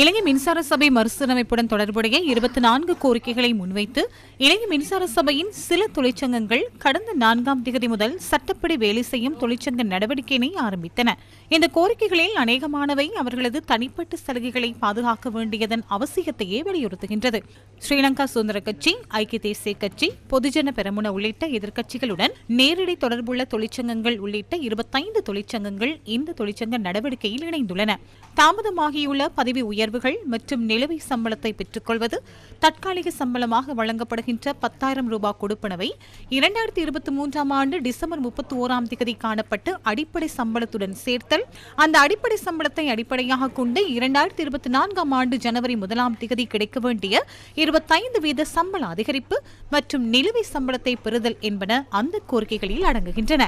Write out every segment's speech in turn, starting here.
இலங்கை மின்சார சபை மறுசீரமைப்புடன் தொடர்புடைய இருபத்தி நான்கு கோரிக்கைகளை முன்வைத்து இலங்கை மின்சார சபையின் சில தொழிற்சங்கங்கள் கடந்த நான்காம் தேதி முதல் சட்டப்படி வேலை செய்யும் தொழிற்சங்க நடவடிக்கையினை ஆரம்பித்தன. இந்த கோரிக்கைகளில் அநேகமானவை அவர்களது தனிப்பட்ட சலுகைகளை பாதுகாக்க வேண்டியதன் அவசியத்தையே வலியுறுத்துகின்றது. ஸ்ரீலங்கா சுதந்திர கட்சி ஐக்கிய தேசிய கட்சி பொதுஜன பெரமுன உள்ளிட்ட எதிர்க்கட்சிகளுடன் நேரடி தொடர்புள்ள தொழிற்சங்கங்கள் உள்ளிட்ட இருபத்தைந்து தொழிற்சங்கங்கள் இந்த தொழிற்சங்க நடவடிக்கையில் இணைந்துள்ளன. தாமதமாகியுள்ள பதவி உயர் உயர்வுகள் மற்றும் நிலுவை சம்பளத்தை பெற்றுக்கொள்வது தற்காலிக சம்பளமாக வழங்கப்படுகின்ற பத்தாயிரம் ரூபாய் கொடுப்பனவை இரண்டாயிரத்தி இருபத்தி மூன்றாம் ஆண்டு டிசம்பர் முப்பத்தி ஓராம் தேதி காணப்பட்டு அடிப்படை சம்பளத்துடன் சேர்த்தல். அந்த அடிப்படை சம்பளத்தை அடிப்படையாக கொண்டு இரண்டாயிரத்தி இருபத்தி நான்காம் ஆண்டு ஜனவரி முதலாம் தேதி கிடைக்க வேண்டிய இருபத்தைந்து வீத சம்பள அதிகரிப்பு மற்றும் நிலுவை சம்பளத்தை பெறுதல் என்பன அந்த கோரிக்கைகளில் அடங்குகின்றன.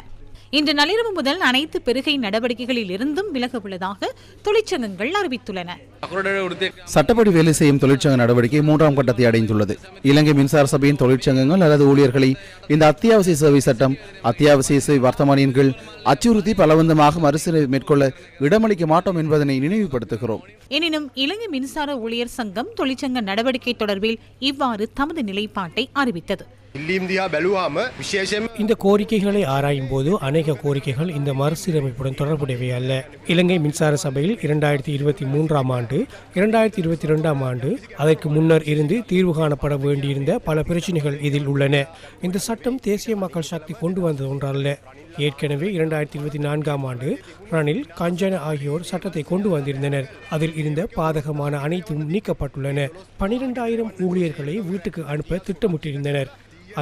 இன்று நள்ளிரவு முதல் அனைத்து பெருகை நடவடிக்கைகளில் இருந்தும் விலக உள்ளதாக தொழிற்சங்கங்கள் அறிவித்துள்ளன. சட்டப்படி வேலை செய்யும் தொழிற்சங்க நடவடிக்கை மூன்றாம் கட்டத்தை அடைந்துள்ளது. இலங்கை மின்சார சபையின் தொழிற்சங்கங்கள் அல்லது ஊழியர்களை இந்த அத்தியாவசிய சேவை சட்டம் அத்தியாவசிய சேவை வர்த்தமானியின் கீழ் அச்சுறுத்தி பலவந்தமாக மறுசீலை மேற்கொள்ள இடமளிக்க மாட்டோம் என்பதனை நினைவுபடுத்துகிறோம். எனினும் இலங்கை மின்சார ஊழியர் சங்கம் தொழிற்சங்க நடவடிக்கை தொடர்பில் இவ்வாறு தமது நிலைப்பாட்டை அறிவித்தது. இந்தியா பலுவாம விசேஷம். இந்த கோரிக்கைகளை ஆராயும் போது அநேக கோரிக்கைகள் இந்த மறுசீரமைப்புடன் தொடர்புடையவை அல்ல. இலங்கை மின்சார சபையில் இரண்டாயிரத்தி இருபத்தி மூன்றாம் ஆண்டு இரண்டாயிரத்தி இருபத்தி இரண்டாம் ஆண்டு அதற்கு முன்னர் இருந்து தீர்வு காணப்பட வேண்டியிருந்த பல பிரச்சனைகள் இதில் உள்ளன. இந்த சட்டம் தேசிய மக்கள் சக்தி கொண்டு வந்தது ஒன்றல்ல. ஏற்கனவே இரண்டாயிரத்தி இருபத்தி நான்காம் ஆண்டு ரணில் கஞ்சன ஆகியோர் சட்டத்தை கொண்டு வந்திருந்தனர். அதில் இருந்த பாதகமான அனைத்தும் நீக்கப்பட்டுள்ளன. பனிரெண்டாயிரம் ஊழியர்களை வீட்டுக்கு அனுப்ப திட்டமிட்டிருந்தனர்.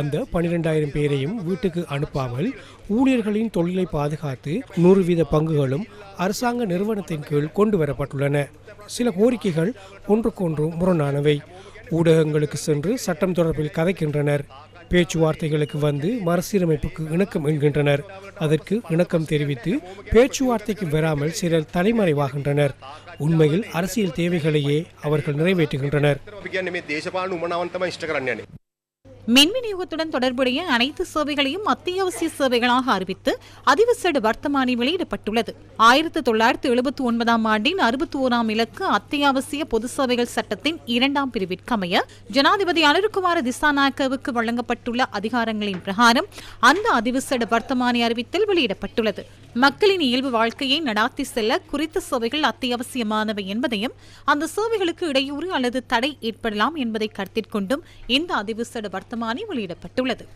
அந்த பனிரெண்டாயிரம் பேரையும் வீட்டுக்கு அனுப்பாமல் ஊழியர்களின் தொழிலை பாதுகாத்து நூறு வீத பங்குகளும் அரசாங்க நிறுவனத்தின் கீழ் கொண்டு வரப்பட்டுள்ளன. சில கோரிக்கைகள் ஒன்றுக்கொன்று முரணானவை. ஊடகங்களுக்கு சென்று சட்டம் தொடர்பில் கதைக்கின்றனர். பேச்சுவார்த்தைகளுக்கு வந்து மறுசீரமைப்புக்கு இணக்கம் என்கின்றனர். அதற்கு இணக்கம் தெரிவித்து பேச்சுவார்த்தைக்கு வராமல் சிலர் தலைமறைவாகின்றனர். உண்மையில் அரசியல் தேவைகளையே அவர்கள் நிறைவேற்றுகின்றனர். மின் விநியோகத்துடன் தொடர்புடைய அனைத்து சேவைகளையும் அத்தியாவசிய சேவைகளாக அறிவித்து அதிவசடு வர்த்தமானி வெளியிடப்பட்டுள்ளது. ஆயிரத்தி தொள்ளாயிரத்தி எழுபத்தி ஒன்பதாம் ஆண்டின் அறுபத்தி ஓராம் இலக்கு அத்தியாவசிய பொது சேவைகள் சட்டத்தின் இரண்டாம் பிரிவிற்கமைய ஜனாதிபதி அனிருக்குமார திசாநாயக்கவுக்கு வழங்கப்பட்டுள்ள அதிகாரங்களின் பிரகாரம் அந்த அதிவசடு வர்த்தமானி அறிவித்தல் வெளியிடப்பட்டுள்ளது. மக்களின் இயல்பு வாழ்க்கையை நடாத்தி செல்ல குறித்த சேவைகள் அத்தியாவசியமானவை என்பதையும் அந்த சேவைகளுக்கு இடையூறு அல்லது தடை ஏற்படலாம் என்பதை கருத்தில் கொண்டும் இந்த அதிவசடு வர்த்தமானி வெளியிடப்பட்டுள்ளது.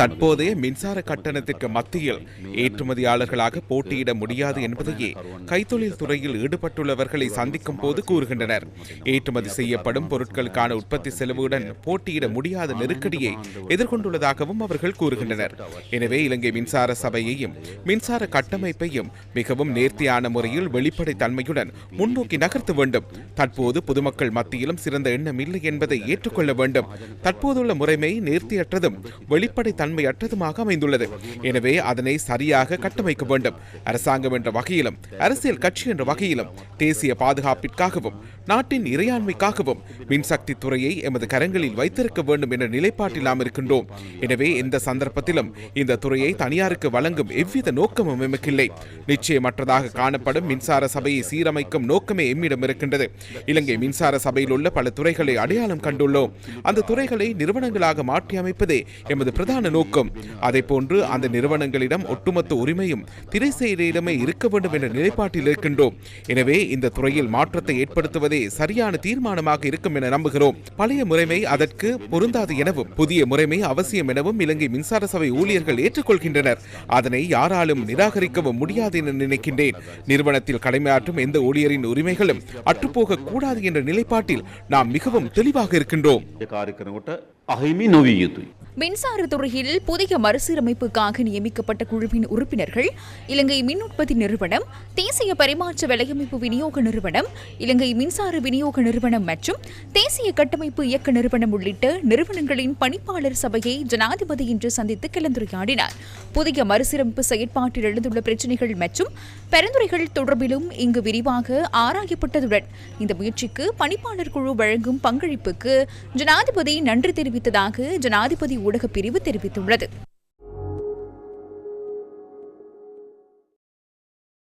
தற்போதைய மின்சார கட்டணத்திற்கு மத்தியில் ஏற்றுமதியாளர்களாக போட்டியிட முடியாது என்பதையே கைத்தொழில் துறையில் ஈடுபட்டுள்ளவர்களை சந்திக்கும் போது கூறுகின்றனர். ஏற்றுமதி செய்யப்படும் பொருட்களுக்கான உற்பத்தி செலவுடன் போட்டியிட முடியாத நெருக்கடியை எதிர்கொண்டுள்ளதாகவும் அவர்கள் கூறுகின்றனர். எனவே இலங்கை மின்சார சபையையும் மின்சார கட்டமைப்பையும் மிகவும் நேர்த்தியான முறையில் வெளிப்படை தன்மையுடன் முன்னோக்கி நகர்த்த வேண்டும். தற்போது பொதுமக்கள் மத்தியிலும் சிறந்த எண்ணம் இல்லை என்பதை ஏற்றுக்கொள்ள வேண்டும். தற்போதுள்ள முறைமை நேர்த்தியற்றதும் வெளிப்படை தன்மையற்றதுமாக அமைந்துள்ளது. எனவே அதனை சரியாக கட்டமைக்க வேண்டும். அரசாங்கம் என்ற வகையிலும் அரசியல் கட்சி என்ற வகையிலும் தேசிய பாதுகாப்பிற்காகவும் நாட்டின் இறையாண்மைக்காகவும் மின்சக்தி துறையை எமது கரங்களில் வைத்திருக்க வேண்டும் என்ற நிலைப்பாட்டில் நாம் இருக்கின்றோம். எனவே எந்த சந்தர்ப்பத்திலும் இந்த துறையை தனியாருக்கு வழங்கும் எவ்வித நோக்கமும் எமக்கில்லை. நிச்சயமற்றதாக காணப்படும் மின்சார சபையை சீரமைக்கும் நோக்கமே எம்மிடம் இருக்கின்றது. இலங்கை மின்சார சபையில் உள்ள பல துறைகளை அடையாளம் கண்டுள்ளோம். அந்த துறைகளை நிறுவனங்களாக மாற்றி அமைப்பதே எமது பிரதான நோக்கம். அதை போன்று அந்த நிறுவனங்களிடம் ஒட்டுமொத்த உரிமையும் திரைசெயலிடமே இருக்க வேண்டும் என்ற நிலைப்பாட்டில் இருக்கின்றோம். எனவே இந்த துறையில் மாற்றத்தை ஏற்படுத்துவதே சரியான தீர்மானமாக இருக்கும் என நம்புகிறோம். பழைய முறைமை அதற்கு பொருந்தாது எனவும் புதிய முறைமை அவசியம் எனவும் இலங்கை மின்சார சபை ஊழியர்கள் ஏற்றுக்கொள்கின்றனர். அதனை யாராலும் நிராகரிக்கவும் முடியாது என நினைக்கின்றேன். நிறுவனத்தில் கடமையாற்றும் எந்த ஊழியரின் உரிமைகளும் அற்றுப்போக கூடாது என்ற நிலைப்பாட்டில் நாம் மிகவும் தெளிவாக இருக்கின்றோம். கேள்வி நோவியது மின்சாரத்துறையில் புதிய மறுசீரமைப்புக்காக நியமிக்கப்பட்ட குழுவின் உறுப்பினர்கள் இலங்கை மின் உற்பத்தி நிறுவனம் தேசிய பரிமாற்ற விலையமைப்பு விநியோக நிறுவனம் இலங்கை மின்சார விநியோக நிறுவனம் மற்றும் தேசிய கட்டமைப்பு இயக்க நிறுவனம் உள்ளிட்ட நிறுவனங்களின் பணிப்பாளர் சபையை ஜனாதிபதி இன்று சந்தித்து கலந்துரையாடினார். புதிய மறுசீரமைப்பு செயற்பாட்டில் எழுந்துள்ள பிரச்சினைகள் மற்றும் பரிந்துரைகள் தொடர்பிலும் இங்கு விரிவாக ஆராயப்பட்டதுடன் இந்த முயற்சிக்கு பணிப்பாளர் குழு வழங்கும் பங்களிப்புக்கு ஜனாதிபதி நன்றி தெரிவித்ததாக ஜனாதிபதி ஊடகப் பிரிவு தெரிவித்துள்ளது.